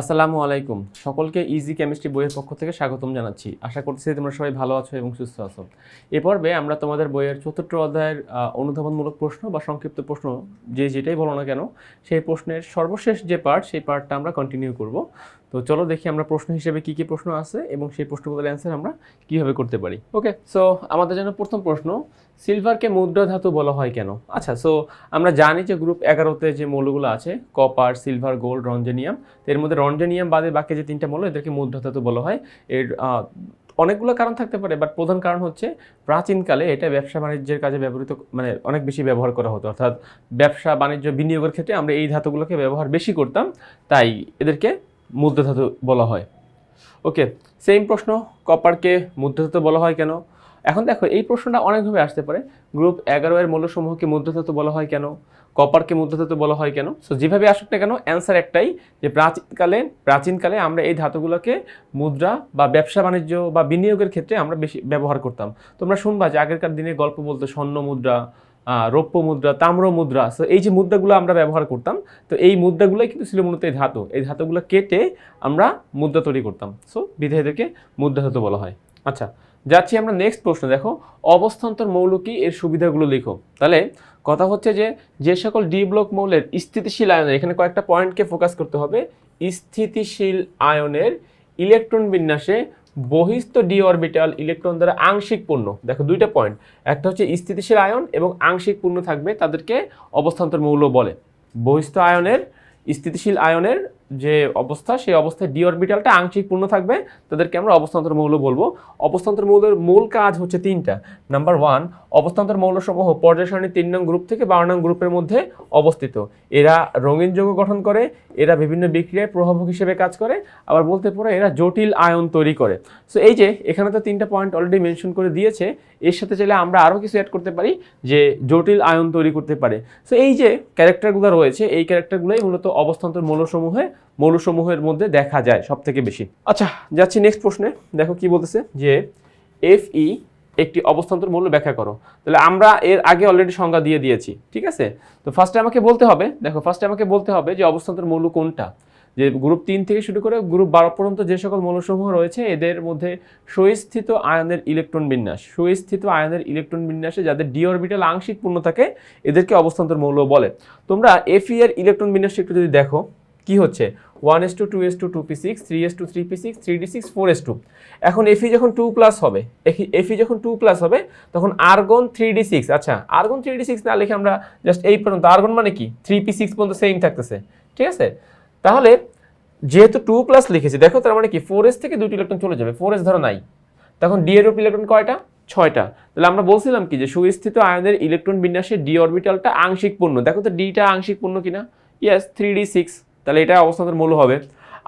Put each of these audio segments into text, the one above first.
আসসালামু আলাইকুম। সকলকে ইজি কেমিস্ট্রি বইয়ের পক্ষ থেকে স্বাগতম জানাচ্ছি। আশা করছি তোমরা সবাই ভালো আছো এবং সুস্থ আছো। এ পর্বে আমরা তোমাদের বইয়ের চতুর্থ অধ্যায়ের অনুধাবনমূলক প্রশ্ন বা সংক্ষিপ্ত প্রশ্ন যে যেটাই বলো না কেন, সেই প্রশ্নের সর্বশেষ যে পার্ট সেই পার্টটা আমরা কন্টিনিউ করব। তো চলো দেখি আমরা প্রশ্ন হিসেবে কি কি প্রশ্ন আছে এবং সেই প্রশ্নগুলোর অ্যান্সার আমরা কীভাবে করতে পারি। ওকে সো আমাদের জন্য প্রথম প্রশ্ন, সিলভারকে মুদ্রা ধাতু বলা হয় কেন? আচ্ছা সো আমরা জানি যে গ্রুপ এগারোতে যে মৌলগুলো আছে কপার সিলভার গোল্ড রঞ্জেনিয়াম এর মধ্যে রঞ্জেনিয়াম বাদে বাকি যে তিনটা মৌল, এদেরকে মুদ্রা ধাতু বলা হয়। এর অনেকগুলো কারণ থাকতে পারে বাট প্রধান কারণ হচ্ছে প্রাচীনকালে এটা ব্যবসা বাণিজ্যের কাজে ব্যবহৃত মানে অনেক বেশি ব্যবহার করা হতো। অর্থাৎ ব্যবসা বাণিজ্য বিনিয়োগের ক্ষেত্রে আমরা এই ধাতুগুলোকে ব্যবহার বেশি করতাম, তাই এদেরকে মুদ্রা ধাতু বলা হয়। ওকে সেম প্রশ্ন কপারকে মুদ্রা ধাতু বলা হয় কেন? এখন দেখো, এই প্রশ্নটা অনেকভাবে আসতে পারে। গ্রুপ এগারো এর মৌলসমূহকে মুদ্রা ধাতু বলা হয় কেন? কপারকে মুদ্রা ধাতু বলা হয় কেন? সো যেভাবে আসুক না কেন অ্যান্সার একটাই যে প্রাচীনকালে প্রাচীনকালে আমরা এই ধাতুগুলোকে মুদ্রা বা ব্যবসা বাণিজ্য বা বিনিয়োগের ক্ষেত্রে আমরা বেশি ব্যবহার করতাম। তোমরা শুনবা যে আগেরকার দিনে গল্প বলতো, স্বর্ণ মুদ্রা রৌপ্য মুদ্রা, তাম্র মুদ্রা সো এই যে মুদ্রাগুলো আমরা ব্যবহার করতাম, তো এই মুদ্রাগুলোই কিন্তু ছিল মূলত এই ধাতু। এই ধাতুগুলো কেটে আমরা মুদ্রা তৈরি করতাম। সো বিধায়ীদেরকে মুদ্রা ধাতু বলা হয়। আচ্ছা যাচ্ছি আমরা নেক্সট প্রশ্ন। দেখো, অবস্থান্তর মৌল কি? এর সুবিধাগুলো লিখো। তাহলে, কথা হচ্ছে যে যে সকল ডি ব্লক মৌলের স্থিতিশীল আয়নের, এখানে কয়েকটা পয়েন্টকে ফোকাস করতে হবে, স্থিতিশীল আয়নের ইলেকট্রন বিন্যাসে বহিস্থ ডি অরবিটাল ইলেকট্রন দ্বারা আংশিক পূর্ণ। দেখো দুইটা পয়েন্ট একটা হচ্ছে স্থিতিশীল আয়ন এবং আংশিক পূর্ণ থাকবে তাদেরকে অবস্থান্তর মৌল বলে। বহিস্থ আয়নের স্থিতিশীল আয়নের যে অবস্থা, সেই অবস্থায় ডি অরবিটালটা আংশিক পূর্ণ থাকবে। তাদেরকে আমরা অবস্থান্তর মৌল বলব। অবস্থান্তর মৌলের মূল কাজ হচ্ছে তিনটা। নাম্বার ওয়ান অবস্থান্তর মৌলসমূহ পর্যায় সারণীর তিন নং গ্রুপ থেকে বারো নং গ্রুপের মধ্যে অবস্থিত। এরা রঙিন যৌগ গঠন করে, এরা বিভিন্ন বিক্রিয়ায় প্রভাবক হিসেবে কাজ করে, আবার বলতে পারে এরা জটিল আয়ন তৈরি করে। সো এই যে, এখানে তো তিনটা পয়েন্ট অলরেডি মেনশন করে দিয়েছে। এর সাথে চাইলে আমরা আরও কিছু অ্যাড করতে পারি যে জটিল আয়ন তৈরি করতে পারে। সো এই যে ক্যারেক্টারগুলো রয়েছে, এই ক্যারেক্টারগুলোই মূলত অবস্থান্তর মৌলসমূহে মৌলসমূহের মধ্যে দেখা যায় সব থেকে বেশি। আচ্ছা যাচ্ছি নেক্সট প্রশ্নে। দেখো কি বলতেছে? যে এফ ই একটি অবস্থান্তর মূল্য ব্যাখ্যা করো। তাহলে আমরা এর আগে অলরেডি সংজ্ঞা দিয়ে দিয়েছি, ঠিক আছে? তো ফার্স্টে আমাকে বলতে হবে, দেখো ফার্স্টে আমাকে বলতে হবে যে অবস্থান্তর মৌল কোনটা? যে গ্রুপ তিন থেকে শুরু করে গ্রুপ বারো পর্যন্ত যে সকল মৌলসমূহ রয়েছে, এদের মধ্যে সুস্থিত আয়নের ইলেকট্রন বিন্যাস, সুস্থিত আয়নের ইলেকট্রন বিন্যাসে যাদের ডি অরবিটাল আংশিক পূর্ণ থাকে, এদেরকে অবস্থান্তর মৌল বলে। তোমরা এফ এর ইলেকট্রন বিন্যাস একটু যদি দেখো। কি হচ্ছে? One s two two s two two p six three s two three p six three d six four s two এখন এফি যখন টু প্লাস হবে এফি যখন টু প্লাস হবে, তখন আর্গন থ্রি ডি সিক্স আচ্ছা আর্গন থ্রি ডি সিক্স না লিখে আমরা জাস্ট এই পর্যন্ত আর্গন মানে কি? থ্রি পি সিক্স পর্যন্ত সেম থাকতেছে, ঠিক আছে? তাহলে যেহেতু টু প্লাস লিখেছি, দেখো তার মানে কি? ফোর এস থেকে দুটি ইলেকট্রন চলে যাবে ফোর এস ধরো নাই। তখন ডি এর ইলেকট্রন কয়টা? ছয়টা। তাহলে আমরা বলছিলাম কি যে সুস্থিত আয়নের ইলেকট্রন বিন্যাসে ডি অরবিটালটা আংশিক পূর্ণ। দেখো তো ডিটা আংশিক পূর্ণ কিনা? ইয়েস থ্রি ডি সিক্স তাহলে এটা অবস্থানের মূল হবে।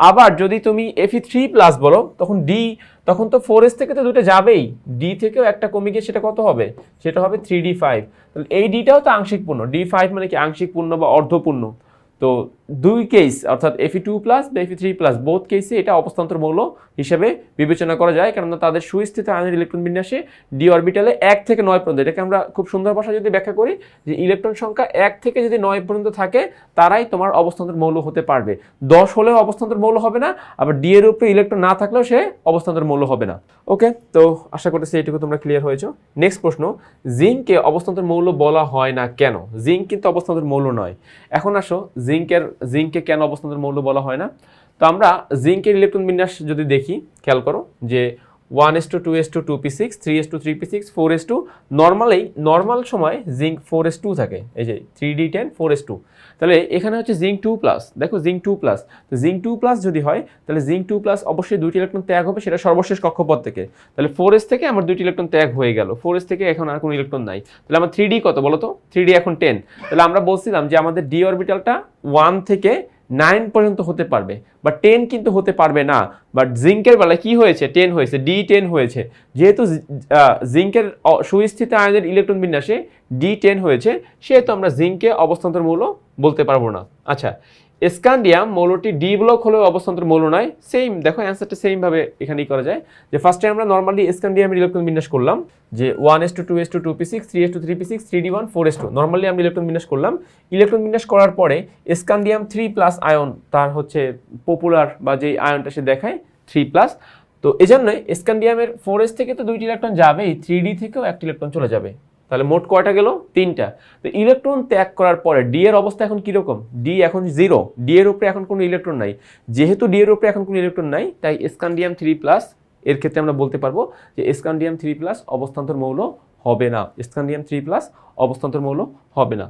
আবার যদি তুমি এফি থ্রি প্লাস বলো, তখন ডি তখন তো ফোর এস থেকে তো দুটো যাবেই। ডি থেকেও একটা কমে গিয়ে সেটা কত হবে? সেটা হবে থ্রি ডি ফাইভ তাহলে এই ডিটাও তো আংশিক পূর্ণ। ডি ফাইভ মানে কি আংশিক পূর্ণ বা অর্ধপূর্ণ? তো দুই কেস অর্থাৎ এফি টু প্লাস বা এফি থ্রি প্লাস বোধ কেসে এটা অবস্থান্তর মৌল হিসেবে বিবেচনা করা যায়, কেননা তাদের সুস্থিত আয়নের ইলেকট্রন বিন্যাসে ডি অরবিটালে এক থেকে নয় পর্যন্ত, এটাকে আমরা খুব সুন্দর ভাষায় যদি ব্যাখ্যা করি, যে ইলেকট্রন সংখ্যা এক থেকে যদি নয় পর্যন্ত থাকে, তারাই তোমার অবস্থান্তর মৌল হতে পারবে। দশ হলেও অবস্থান্তর মৌল হবে না, আবার ডি এর উপরে ইলেকট্রন না থাকলেও সে অবস্থান্তর মৌল হবে না। ওকে, তো আশা করতেছি এটুকু তোমরা ক্লিয়ার হয়েছো। নেক্সট প্রশ্ন জিঙ্ককে অবস্থান্তর মৌল বলা হয় না কেন? জিঙ্ক কিন্তু অবস্থান্তর মৌল নয়। এখন আসো, জিঙ্কের জিঙ্ককে কেন অবস্থান্তর মৌল বলা হয় না? তো আমরা জিঙ্কের ইলেকট্রন বিন্যাস যদি দেখি, খেয়াল করো যে one s two two s two two p six three s two three p six four s two নর্মালেই normal সময় জিঙ্ক ফোর এস টু থাকে। এই যে three d ten four s two তাহলে এখানে হচ্ছে জিঙ্ক টু প্লাস দেখো zinc two plus তো zinc two plus যদি হয়, তাহলে জিঙ্ক টু প্লাস অবশ্যই দুইটি ইলেকট্রন ত্যাগ হবে, সেটা সর্বশেষ কক্ষপথ থেকে। তাহলে ফোর এস থেকে আমার দুইটি ইলেকট্রন ত্যাগ হয়ে গেল। ফোর এস থেকে এখন আর কোনো ইলেকট্রন নাই। তাহলে আমার থ্রি ডি কত বলো তো থ্রি ডি এখন টেন তাহলে আমরা বলছিলাম যে আমাদের ডি অরবিটালটা ওয়ান থেকে নাইন পর্যন্ত হতে পারবে বা টেন কিন্তু হতে পারবে না। বাট জিঙ্কের বেলায় কি হয়েছে? টেন হয়েছে ডি টেন হয়েছে। যেহেতু জিঙ্কের সুস্থিত আয়নের ইলেকট্রন বিন্যাসে ডি টেন হয়েছে, সেহেতু আমরা জিঙ্কে অবস্থান্তর মূল্য বলতে পারব না। আচ্ছা স্ক্যান্ডিয়াম মৌলটি ডি ব্লক হলেও অবস্থান্তর মৌল নয় সেম দেখো অ্যান্সারটা সেম ভাবে এখানেই করা যায়। যে ফার্স্টে আমরা নর্মালি স্ক্যান্ডিয়ামের ইলেকট্রন বিন্যাস করলাম, যে one s two two s two two p six three s two three p six three d one four s two normally আমরা ইলেকট্রন বিন্যাস করলাম। ইলেকট্রন বিন্যাস করার পরে স্ক্যান্ডিয়াম থ্রি প্লাস আয়ন তার হচ্ছে পপুলার বা যেই আয়নটা সে দেখায় থ্রি প্লাস তো এই জন্যই স্ক্যান্ডিয়ামের ফোর এস থেকে তো দুইটি ইলেকট্রন যাবেই থ্রি ডি থেকেও একটি ইলেকট্রন চলে যাবে। তাহলে মোট কয়টা গেল? তিনটা। তো ইলেকট্রন ত্যাগ করার পরে ডি এর অবস্থা এখন কীরকম? ডি এখন জিরো ডি এর উপরে এখন কোনো ইলেকট্রন নাই। যেহেতু ডি এর উপরে এখন কোনো ইলেকট্রন নাই, তাই স্ক্যান্ডিয়াম থ্রি প্লাস এর ক্ষেত্রে আমরা বলতে পারব যে স্ক্যান্ডিয়াম থ্রি প্লাস অবস্থান্তর মৌল হবে না। স্ক্যান্ডিয়াম থ্রি প্লাস অবস্থান্তর মৌল হবে না।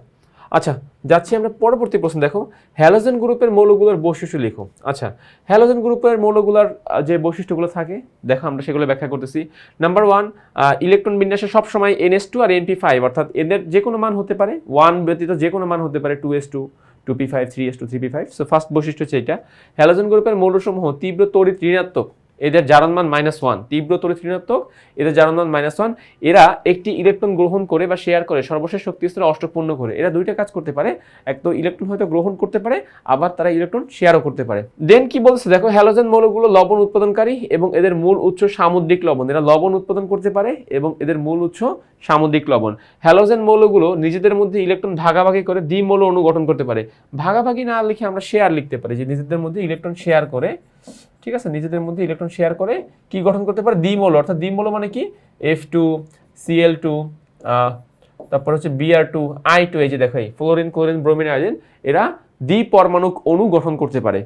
আচ্ছা যাচ্ছি আমরা পরবর্তী প্রশ্ন, দেখো হ্যালোজেন গ্রুপের মৌলগুলোর বৈশিষ্ট্য লিখো। আচ্ছা হ্যালোজেন গ্রুপের মৌলগুলোর যে বৈশিষ্ট্যগুলো থাকে, দেখো, আমরা সেগুলো ব্যাখ্যা করতেছি। নাম্বার ওয়ান ইলেকট্রন বিন্যাসে সবসময় এনএস টু আর এনপি ফাইভ অর্থাৎ এদের যে কোনো মান হতে পারে। ওয়ান ব্যতীত যে কোনো মান হতে পারে two s two two p five three s two three p five so first বৈশিষ্ট্য হচ্ছে এটা। হ্যালোজেন গ্রুপের মৌলসমূহ তীব্র তড়িৎ ঋণাত্মক এদের জারণ মান মাইনাস ওয়ান তীব্র ঋণাত্মক, এদের জারণ মান মাইনাস ওয়ান এরা একটি ইলেকট্রন গ্রহণ করে বা শেয়ার করে, সর্বশেষ শক্তি স্তরে অষ্টপূর্ণ করে এরা দুইটা কাজ করতে পারে, এক তো ইলেকট্রন হয়তো গ্রহণ করতে পারে, আবার তারা ইলেকট্রন শেয়ারও করতে পারে। দেন কি বলছে? দেখো হ্যালোজেন মৌলগুলো লবণ উৎপাদনকারী এবং এদের মূল উৎস সামুদ্রিক লবণ। এরা লবণ উৎপাদন করতে পারে এবং এদের মূল উৎস সামুদ্রিক লবণ। হ্যালোজেন মৌলগুলো নিজেদের মধ্যে ইলেকট্রন ভাগাভাগি করে দ্বিমৌল অণু গঠন করতে পারে। ভাগাভাগি না লিখে আমরা শেয়ার লিখতে পারি, যে নিজেদের মধ্যে ইলেকট্রন শেয়ার করে ঠিক আছে? নিজেদের মধ্যে ইলেকট্রন শেয়ার করে কি গঠন করতে পারে? দ্বিমৌল। অর্থাৎ দ্বিমৌল মানে কি? এফ টু সিএল টু তারপর হচ্ছে বিআর টু আই টু এই যে দেখো ফ্লোরিন ক্লোরিন ব্রোমিন আয়োডিন এরা দ্বিপরমাণুক অণু গঠন করতে পারে।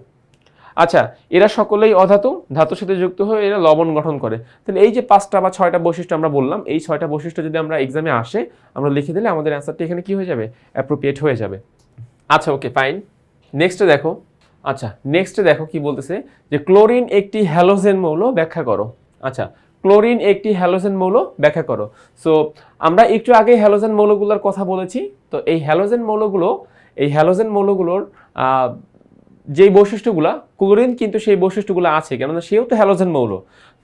আচ্ছা এরা সকলেই অধাতু, ধাতুর সাথে যুক্ত হয়ে এরা লবণ গঠন করে। তাহলে এই যে পাঁচটা বা ছয়টা বৈশিষ্ট্য আমরা বললাম, এই ছয়টা বৈশিষ্ট্য যদি আমরা এক্সামে আসে, আমরা লিখে দিলে আমাদের অ্যান্সারটি এখানে কি হয়ে যাবে? অ্যাপ্রোপ্রিয়েট হয়ে যাবে। আচ্ছা ওকে ফাইন নেক্সটে দেখো আচ্ছা নেক্সটে দেখো কি বলতেছে যে ক্লোরিন একটি হ্যালোজেন মৌল ব্যাখ্যা করো। আচ্ছা ক্লোরিন একটি হ্যালোজেন মৌল ব্যাখ্যা করো। সো আমরা একটু আগে হ্যালোজেন মৌলগুলোর কথা বলেছি। তো এই হ্যালোজেন মৌলগুলো, এই হ্যালোজেন মৌলগুলোর যেই বৈশিষ্ট্যগুলো ক্লোরিন কিন্তু সেই বৈশিষ্ট্যগুলো আছে, কেননা সেও তো হ্যালোজেন মৌল।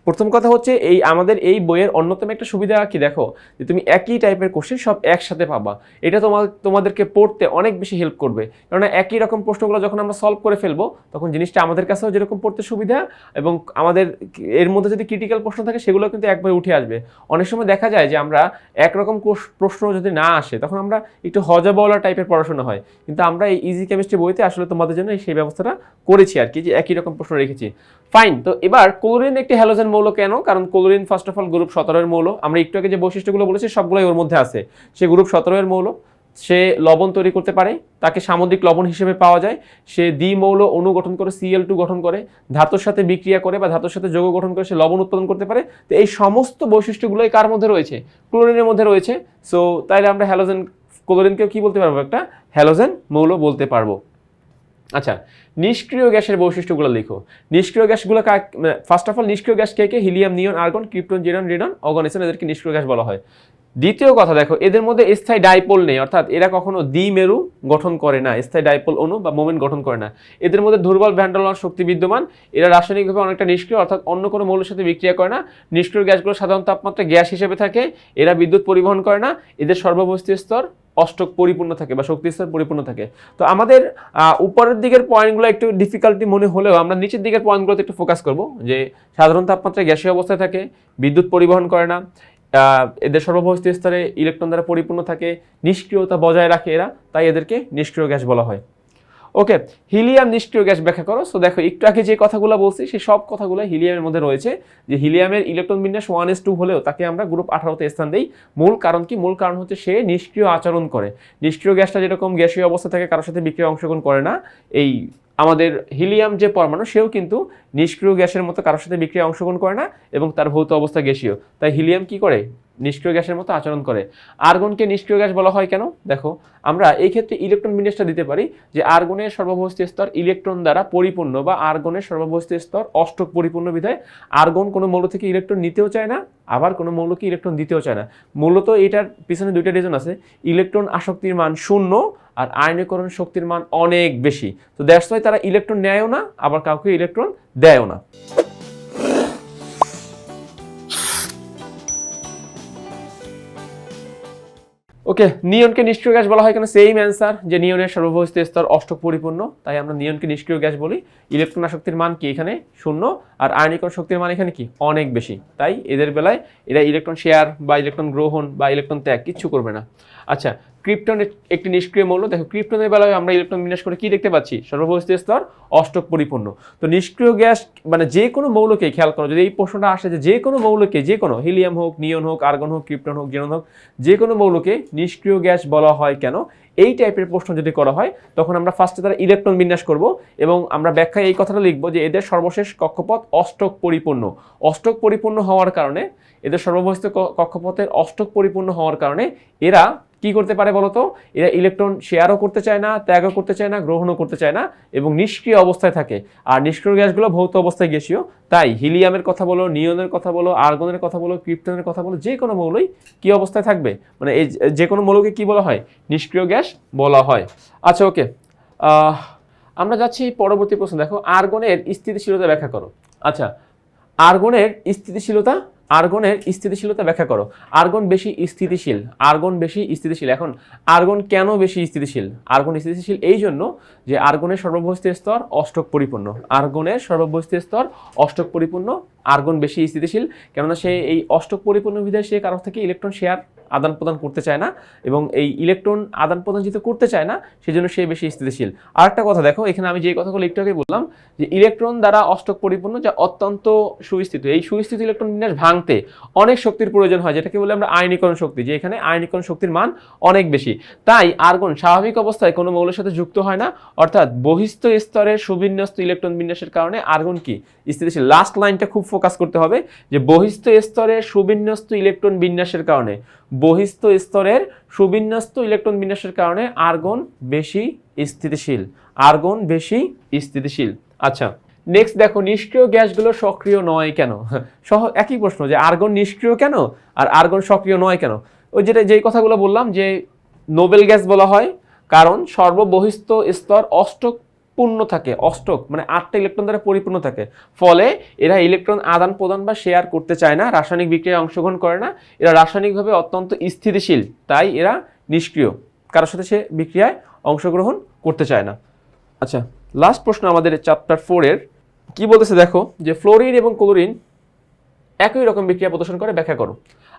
প্রথম কথা হচ্ছে এই আমাদের এই বইয়ের অন্যতম একটা সুবিধা কি দেখো? যে তুমি একই টাইপের কোশ্চেন সব একসাথে পাবা। এটা তোমার তোমাদেরকে পড়তে অনেক বেশি হেল্প করবে। কেননা একই রকম প্রশ্নগুলো যখন আমরা সলভ করে ফেলব, তখন জিনিসটা আমাদের কাছেও যেরকম পড়তে সুবিধা এবং আমাদের এর মধ্যে যদি ক্রিটিক্যাল প্রশ্ন থাকে, সেগুলো কিন্তু একবার উঠে আসবে। অনেক সময় দেখা যায় যে আমরা একরকম প্রশ্ন যদি না আসে, তখন আমরা একটু হজবলা টাইপের পড়াশোনা হয়। কিন্তু আমরা এই ইজি কেমিস্ট্রি বইতে আসলে তোমাদের জন্য সেই ব্যবস্থাটা করেছি আর কি, যে একই রকম প্রশ্ন রেখেছি। ফাইন তো এবার ক্লোরিন একটি হ্যালোজেন মৌল কেন? কারণ chlorine first of all group সতেরো এর মৌল। আমরা একটু আগে যে বৈশিষ্ট্যগুলো বলেছি, সবগুলোই ওর মধ্যে আছে। সে গ্রুপ সতেরো এর মৌল, সে লবণ তৈরি করতে পারে, তাকে সামুদ্রিক লবণ হিসেবে পাওয়া যায়। সে দ্বিমৌল অণু গঠন করে সিএল টু গঠন করে, ধাতুর সাথে বিক্রিয়া করে বা ধাতুর সাথে যৌগ গঠন করে সে লবণ উৎপাদন করতে পারে। তো এই সমস্ত বৈশিষ্ট্যগুলোই কার মধ্যে রয়েছে? ক্লোরিনের মধ্যে রয়েছে। সো তাইলে আমরা হ্যালোজেন ক্লোরিনকেও কি বলতে পারব একটা? হ্যালোজেন মৌল বলতে পারব। আচ্ছা নিষ্ক্রিয় গ্যাসের বৈশিষ্ট্যগুলো লিখো। নিষ্ক্রিয় গ্যাসগুলো ফার্স্ট অফ অল নিষ্ক্রিয় গ্যাস কে কে? হিলিয়াম, নিয়ন, আর্গন, ক্রিপ্টন, জিরন রেডন অগনেশন এদেরকে নিষ্ক্রিয় গ্যাস বলা হয়। দ্বিতীয় কথা দেখো, এদের মধ্যে স্থায়ী ডাইপোল নেই, অর্থাৎ এরা কখনো দ্বিমেরু গঠন করে না, স্থায়ী ডাইপোল অণু বা মোমেন্ট গঠন করে না। এদের মধ্যে দুর্বল ভ্যান্ডালন শক্তি বিদ্যমান, এরা রাসায়নিকভাবে অনেকটা নিষ্ক্রিয়, অর্থাৎ অন্য কোনো মৌলের সাথে বিক্রিয়া করে না। নিষ্ক্রিয় গ্যাসগুলো সাধারণ তাপমাত্রা গ্যাস হিসেবে থাকে, এরা বিদ্যুৎ পরিবহন করে না, এদের সর্ববস্তি স্তর অষ্টক পরিপূর্ণ থাকে বা শক্তি স্তর পরিপূর্ণ থাকে। তো আমাদের উপরের দিকের পয়েন্টগুলো একটু ডিফিকাল্টি মনে হলেও আমরা নিচের দিকের পয়েন্টগুলোতে একটু ফোকাস করব যে সাধারণ তাপমাত্রায় গ্যাসীয় অবস্থায় থাকে, বিদ্যুৎ পরিবহন করে না এদের সর্ববস্তি স্তরে ইলেকট্রন দ্বারা পরিপূর্ণ থাকে, নিষ্ক্রিয়তা বজায় রাখে এরা, তাই এদেরকে নিষ্ক্রিয় গ্যাস বলা হয়। ওকে, হিলিয়াম নিষ্ক্রিয় গ্যাস ব্যাখ্যা করো। সো দেখো, একটু আগে যে কথাগুলো বলছি, সেই সব কথাগুলো হিলিয়ামের মধ্যে রয়েছে, যে হিলিয়ামের ইলেকট্রন বিন্যাস ওয়ান এস টু হলেও তাকে আমরা গ্রুপ আঠারোতে স্থান দিই। মূল কারণ কি? মূল কারণ হচ্ছে সে নিষ্ক্রিয় আচরণ করে। নিষ্ক্রিয় গ্যাসটা যেরকম গ্যাসীয় অবস্থা থাকে, কারোর সাথে বিক্রিয়া অংশগ্রহণ করে না। এই আমাদের হিলিয়াম যে পরমাণু, সেও কিন্তু নিষ্ক্রিয় গ্যাসের মতো কারোর সাথে বিক্রিয়া অংশগ্রহণ করে না এবং তার ভৌত অবস্থা গ্যাসীয়। তাই হিলিয়াম কি করে? নিষ্ক্রিয় গ্যাসের মতো আচরণ করে। আর্গনকে নিষ্ক্রিয় গ্যাস বলা হয় কেন? দেখো, আমরা এই ক্ষেত্রে ইলেকট্রন বিন্যাসটা দিতে পারি যে আর্গনের সর্ববস্তি স্তর ইলেকট্রন দ্বারা পরিপূর্ণ বা আর্গনের সর্ববস্তি স্তর অষ্টক পরিপূর্ণ বিধায় আর্গন কোনো মৌল থেকে ইলেকট্রন নিতেও চায় না, আবার কোনো মৌলকে ইলেকট্রন দিতেও চায় না। মূলত এটার পিছনে দুইটা রিজন আছে, ইলেকট্রন আসক্তির মান শূন্য আর আয়নীকরণ শক্তির মান অনেক বেশি। তো ওয়াই তারা ইলেকট্রন নেয়ও না, আবার কাউকে ইলেকট্রন দেয়ও না। ওকে, নিয়নকে নিষ্ক্রিয় গ্যাস বলা হয় কেন সেম অ্যান্সার যে নিয়নের সর্ববহিষ্ঠ স্তর অষ্টক পরিপূর্ণ তাই আমরা নিয়নকে নিষ্ক্রিয় গ্যাস বলি। ইলেকট্রন আসক্তির মান কি এখানে? শূন্য, আর আয়নিকরণ শক্তির মান এখানে কি? অনেক বেশি। তাই এদের বেলায় এরা ইলেকট্রন শেয়ার বা ইলেকট্রন গ্রহণ বা ইলেকট্রন ত্যাগ কিচ্ছু করবে না। আচ্ছা ক্রিপ্টন একটি নিষ্ক্রিয় মৌল, দেখো ক্রিপ্টনের বেলায় আমরা ইলেকট্রন বিন্যাস করে কি দেখতে পাচ্ছি? সর্ববহিষ্ঠ স্তর অষ্টক পরিপূর্ণ। তো নিষ্ক্রিয় গ্যাস মানে যে কোনো মৌলকে খেয়াল করো, যদি এই প্রশ্নটা আসে যে যে কোনো মৌলকে, যে কোনো, হিলিয়াম হোক, নিয়ন হোক, আর্গন হোক, ক্রিপ্টন হোক জেনন হোক, যে কোনো মৌলকে নিষ্ক্রিয় গ্যাস বলা হয় কেন? এই টাইপের প্রশ্ন যদি করা হয়, তখন আমরা ফার্স্টে তারা ইলেকট্রন বিন্যাস করব এবং আমরা ব্যাখ্যায় এই কথাটা লিখব যে এদের সর্বশেষ কক্ষপথ অষ্টক পরিপূর্ণ। অষ্টক পরিপূর্ণ হওয়ার কারণে, এদের ক- কক্ষপথের অষ্টক পরিপূর্ণ হওয়ার কারণে এরা কি করতে পারে বলতো এরা ইলেকট্রন শেয়ারও করতে চায় না, ত্যাগও করতে চায় না, গ্রহণও করতে চায় না এবং নিষ্ক্রিয় অবস্থায় থাকে। আর নিষ্ক্রিয় গ্যাসগুলো ভৌত অবস্থায় গ্যাসীয়। তাই হিলিয়ামের কথা বলো নিয়নের কথা বলো, আর্গনের কথা বলো, ক্রিপ্টনের কথা বলো, যে কোনো মৌলই কি অবস্থায় থাকবে? মানে এই যে কোনো মৌলকে কি বলা হয়? নিষ্ক্রিয় গ্যাস বলা হয়। আচ্ছা ওকে আমরা যাচ্ছি পরবর্তী প্রশ্ন। দেখো, আর্গনের স্থিতিশীলতা ব্যাখ্যা করো। আচ্ছা আর্গনের স্থিতিশীলতা আর্গনের স্থিতিশীলতা ব্যাখ্যা করো। আর্গন বেশি স্থিতিশীল আর্গন বেশি স্থিতিশীল। এখন আর্গন কেন বেশি স্থিতিশীল? আর্গন স্থিতিশীল এই জন্য যে আর্গনের সর্ববহিষ্ঠ স্তর অষ্টক পরিপূর্ণ। আর্গনের সর্ববহিষ্ঠ স্তর অষ্টক পরিপূর্ণ আর্গন বেশি স্থিতিশীল। কেননা সে এই অষ্টক পরিপূর্ণ বিধায় সে কারও থেকে ইলেকট্রন শেয়ার আদান প্রদান করতে চায় না এবং এই ইলেকট্রন আদান প্রদান যেহেতু করতে চায় না, সেজন্য সে বেশি স্থিতিশীল। আরেকটা কথা দেখো, এখানে আমি যে কথাগুলো একটু আগে বললাম যে ইলেকট্রন দ্বারা অষ্টক পরিপূর্ণ যা অত্যন্ত সুস্থিত, এই সুস্থিত ইলেকট্রন বিন্যাস ভাঙতে অনেক শক্তির প্রয়োজন হয়, যেটাকে বলে আমরা আয়নীকরণ শক্তি, যে এখানে আয়নীকরণ শক্তির মান অনেক বেশি। তাই আর্গন স্বাভাবিক অবস্থায় কোনো মৌলের সাথে যুক্ত হয় না, অর্থাৎ বহিস্থ স্তরের সুবিন্যস্ত ইলেকট্রন বিন্যাসের কারণে আর্গন কি? স্থিতিশীল। লাস্ট লাইনটা খুব ফোকাস করতে হবে যে বহিস্থ স্তরের সুবিন্যস্ত ইলেকট্রন বিন্যাসের কারণে। বহিস্থ স্তরের সুবিন্যস্ত ইলেকট্রন বিন্যাসের কারণে আর্গন বেশি স্থিতিশীল। আর্গন বেশি স্থিতিশীল। আচ্ছা নেক্সট দেখো, নিষ্ক্রিয় গ্যাসগুলো সক্রিয় নয় কেন? সহ, একই প্রশ্ন যে আর্গন নিষ্ক্রিয় কেন আর আর্গন সক্রিয় নয় কেন? ওই যেটা, যেই কথাগুলো বললাম যে নোবেল গ্যাস বলা হয়, কারণ সর্ববহিস্থ স্তর অষ্টক পূর্ণ থাকে, অষ্টক মানে আটটা ইলেকট্রন দ্বারা পরিপূর্ণ থাকে। ফলে এরা ইলেকট্রন আদান প্রদান বা শেয়ার করতে চায় না, রাসায়নিক বিক্রিয়ায় অংশগ্রহণ করে না। এরা রাসায়নিকভাবে অত্যন্ত স্থিতিশীল, তাই এরা নিষ্ক্রিয়। কারোর সাথে সে বিক্রিয়ায় অংশগ্রহণ করতে চায় না। আচ্ছা লাস্ট প্রশ্ন আমাদের চ্যাপ্টার ফোরের কি বলতেছে দেখো যে ফ্লোরিন এবং ক্লোরিন একই রকম বিক্রিয়া প্রদর্শন করে, ব্যাখ্যা করো।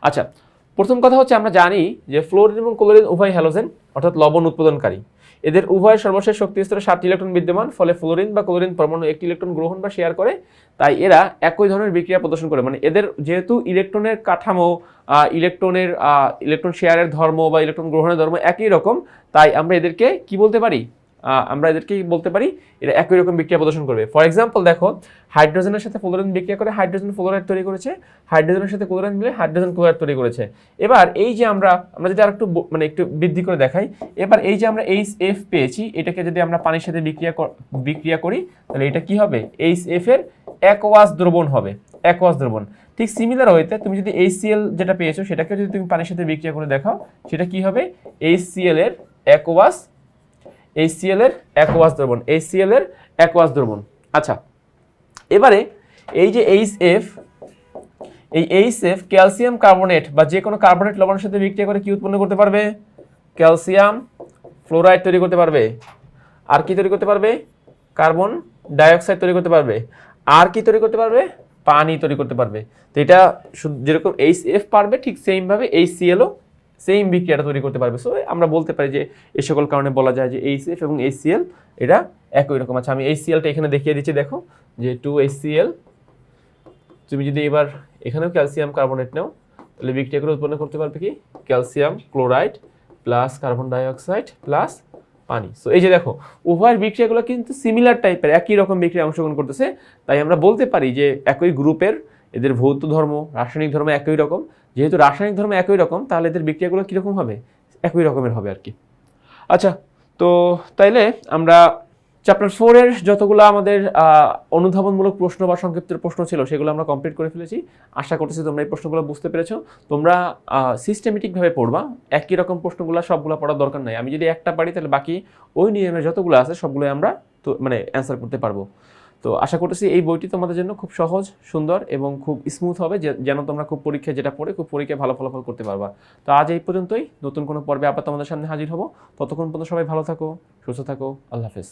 আচ্ছা প্রথম কথা হচ্ছে আমরা জানি যে ফ্লোরিন এবং ক্লোরিন উভয় হ্যালোজেন অর্থাৎ লবণ উৎপাদনকারী। এদের উভয় সর্বশেষ শক্তি স্তরে সাতটি ইলেকট্রন বিদ্যমান, ফলে ফ্লোরিন বা ক্লোরিন পরমাণু একটি ইলেকট্রন গ্রহণ বা শেয়ার করে, তাই এরা একই ধরনের বিক্রিয়া প্রদর্শন করে। মানে এদের যেহেতু ইলেকট্রনের কাঠামো ইলেকট্রনের ইলেকট্রন শেয়ারের ধর্ম বা ইলেকট্রন গ্রহণের ধর্ম একই রকম, তাই আমরা এদেরকে কি বলতে পারি? আমরা এদেরকে বলতে পারি, এরা একই রকম বিক্রিয়া প্রদর্শন করবে। ফর এক্সাম্পল দেখো, হাইড্রোজেনের সাথে ফ্লোরিন বিক্রিয়া করে হাইড্রোজেন ফ্লোরাইড তৈরি করেছে, হাইড্রোজেনের সাথে ক্লোরাইড মিলে হাইড্রোজেন ক্লোরাইড তৈরি করেছে। এবার এই যে আমরা আমরা যদি আরেকটু ব- মানে একটু বৃদ্ধি করে দেখাই, এবার এই যে আমরা এইচ এফ পেয়েছি, এটাকে যদি আমরা পানির সাথে বিক্রিয়া বিক্রিয়া করি, তাহলে এটা কি হবে? এইচ এফ এর একোয়াস দ্রবণ হবে একোয়াস দ্রবণ। ঠিক সিমিলার হইতে তুমি যদি এইচসিএল যেটা পেয়েছ সেটাকে যদি তুমি পানির সাথে বিক্রিয়া করে দেখাও, সেটা কি হবে? এইচ এইচসিএল এর একোয়াস এইচসিএল এর একোয়াস দ্রবণ এইচসিএল এর একোয়াস দ্রবণ। আচ্ছা এবারে এই যে এইচ এফ এই এইচ এফ ক্যালসিয়াম কার্বনেট বা যে কোনো কার্বনেট লবণের সাথে বিক্রিয়া করে কি উৎপন্ন করতে পারবে? ক্যালসিয়াম ফ্লোরাইড তৈরি করতে পারবে। আর কি তৈরি করতে পারবে? কার্বন ডাইঅক্সাইড তৈরি করতে পারবে। আর কি তৈরি করতে পারবে? পানি তৈরি করতে পারবে। তো এটা যেরকম এইচ এফ পারবে, ঠিক সেমভাবে এইচ সিএলও সেম বিক্রিয়াটা তৈরি করতে পারবে। সো আমরা বলতে পারি যে এই সকল কারণে বলা যায় যে এইচ এফ এবং এইচ এটা একই রকম। আচ্ছা আমি এইচ সিএলটা এখানে দেখিয়ে দিচ্ছি, দেখো। যে টু এইচ সিএল তুমি যদি এবার এখানেও ক্যালসিয়াম কার্বনেট নাও, তাহলে বিক্রিয়া করে উৎপন্ন করতে পারবে কি? Calcium chloride plus carbon dioxide plus পানি। সো এই যে দেখো উভয়ের বিক্রিয়াগুলো কিন্তু সিমিলার টাইপের একই রকম বিক্রিয়া অংশগ্রহণ করতেছে। তাই আমরা বলতে পারি যে একই গ্রুপের এদের ভৌত ধর্ম, রাসায়নিক ধর্ম একই রকম। যেহেতু রাসায়নিক ধর্ম একই রকম, তাহলে এদের বিক্রিয়াগুলো কীরকম হবে? একই রকমের হবে আর কি আচ্ছা তো তাইলে আমরা চ্যাপ্টার ফোরের যতগুলো আমাদের অনুধাবনমূলক প্রশ্ন বা সংক্ষিপ্ত প্রশ্ন ছিল, সেগুলো আমরা কমপ্লিট করে ফেলেছি। আশা করতেছি তোমরা এই প্রশ্নগুলো বুঝতে পেরেছ। তোমরা সিস্টেমেটিকভাবে পড়বা। একই রকম প্রশ্নগুলো সবগুলো পড়ার দরকার নাই। আমি যদি একটা পারি, তাহলে বাকি ওই নিয়মের যতগুলো আছে সবগুলো আমরা তো মানে অ্যান্সার করতে পারব। তো আশা করতেছি এই বইটি তোমাদের জন্য খুব সহজ, সুন্দর এবং খুব স্মুথ হবে যেন তোমরা খুব পরীক্ষায় যেটা পড়ে খুব পরীক্ষায় ভালো ফলাফল করতে পারবা। তো আজ এই পর্যন্তই। নতুন কোনো পর্বে আবার তোমাদের সামনে হাজির হব। ততক্ষণ পর্যন্ত সবাই ভালো থাকো, সুস্থ থাকো। আল্লাহ হাফেজ।